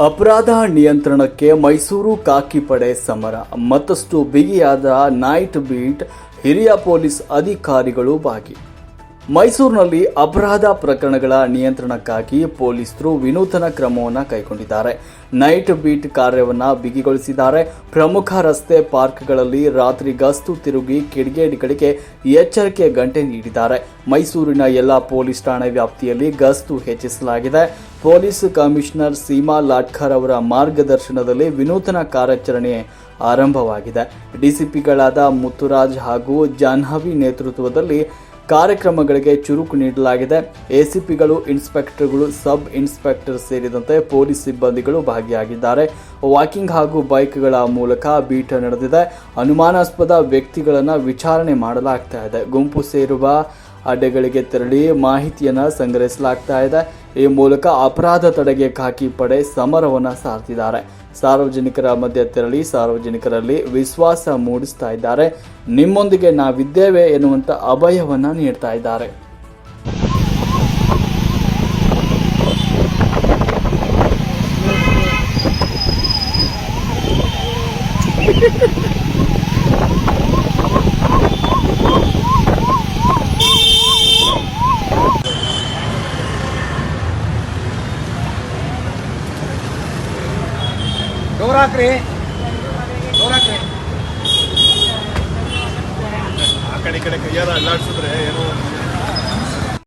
ಅಪರಾಧ ನಿಯಂತ್ರಣಕ್ಕೆ ಮೈಸೂರು ಕಾಕಿಪಡೆ ಸಮರ. ಮತ್ತಷ್ಟು ಬಿಗಿಯಾದ ನೈಟ್ ಬೀಟ್ ಹಿರಿಯ ಪೊಲೀಸ್ ಅಧಿಕಾರಿಗಳು ಭಾಗಿ. ಮೈಸೂರಿನಲ್ಲಿ ಅಪರಾಧ ಪ್ರಕರಣಗಳ ನಿಯಂತ್ರಣಕ್ಕಾಗಿ ಪೊಲೀಸರು ವಿನೂತನ ಕ್ರಮವನ್ನು ಕೈಗೊಂಡಿದ್ದಾರೆ. ನೈಟ್ ಬೀಟ್ ಕಾರ್ಯವನ್ನು ಬಿಗಿಗೊಳಿಸಿದ್ದಾರೆ. ಪ್ರಮುಖ ರಸ್ತೆ ಪಾರ್ಕ್ಗಳಲ್ಲಿ ರಾತ್ರಿ ಗಸ್ತು ತಿರುಗಿ ಕಿಡಿಗೇಡಿಗಳಿಗೆ ಎಚ್ಚರಿಕೆ ಗಂಟೆ ನೀಡಿದ್ದಾರೆ. ಮೈಸೂರಿನ ಎಲ್ಲ ಪೊಲೀಸ್ ಠಾಣೆ ವ್ಯಾಪ್ತಿಯಲ್ಲಿ ಗಸ್ತು ಹೆಚ್ಚಿಸಲಾಗಿದೆ. ಪೊಲೀಸ್ ಕಮಿಷನರ್ ಸೀಮಾ ಲಾಟ್ಕರ್ ಅವರ ಮಾರ್ಗದರ್ಶನದಲ್ಲಿ ವಿನೂತನ ಕಾರ್ಯಾಚರಣೆ ಆರಂಭವಾಗಿದೆ. ಡಿಸಿಪಿಗಳಾದ ಮುತ್ತುರಾಜ್ ಹಾಗೂ ಜಾಹ್ನವಿ ನೇತೃತ್ವದಲ್ಲಿ ಕಾರ್ಯಕ್ರಮಗಳಿಗೆ ಚುರುಕು ನೀಡಲಾಗಿದೆ. ಎಸಿಪಿಗಳು, ಇನ್ಸ್ಪೆಕ್ಟರ್ಗಳು, ಸಬ್ ಇನ್ಸ್ಪೆಕ್ಟರ್ ಸೇರಿದಂತೆ ಪೊಲೀಸ್ ಸಿಬ್ಬಂದಿಗಳು ಭಾಗಿಯಾಗಿದ್ದಾರೆ. ವಾಕಿಂಗ್ ಹಾಗೂ ಬೈಕ್ಗಳ ಮೂಲಕ ಬೀಟ ನಡೆದಿದೆ. ಅನುಮಾನಾಸ್ಪದ ವ್ಯಕ್ತಿಗಳನ್ನು ವಿಚಾರಣೆ ಮಾಡಲಾಗ್ತಾ ಇದೆ. ಗುಂಪು ಸೇರುವ ಅಡ್ಡೆಗಳಿಗೆ ತೆರಳಿ ಮಾಹಿತಿಯನ್ನು ಸಂಗ್ರಹಿಸಲಾಗ್ತಾ ಇದೆ. ಈ ಮೂಲಕ ಅಪರಾಧ ತಡೆಗೆ ಖಾಕಿ ಪಡೆ ಸಮರವನ್ನು ಸಾರ್ತಿದ್ದಾರೆ. ಸಾರ್ವಜನಿಕರ ಮಧ್ಯೆ ತೆರಳಿ ಸಾರ್ವಜನಿಕರಲ್ಲಿ ವಿಶ್ವಾಸ ಮೂಡಿಸ್ತಾ ಇದ್ದಾರೆ. ನಿಮ್ಮೊಂದಿಗೆ ನಾವಿದ್ದೇವೆ ಎನ್ನುವಂಥ ಅಭಯವನ್ನು ನೀಡ್ತಾ ಇದ್ದಾರೆ. ಡೋರ್ ಹಾಕ್ರಿ. ಆ ಕಡೆ ಈ ಕಡೆ ಕೈಯಾರ ಅಲ್ಲಾಡ್ಸಿದ್ರೆ ಏನೋ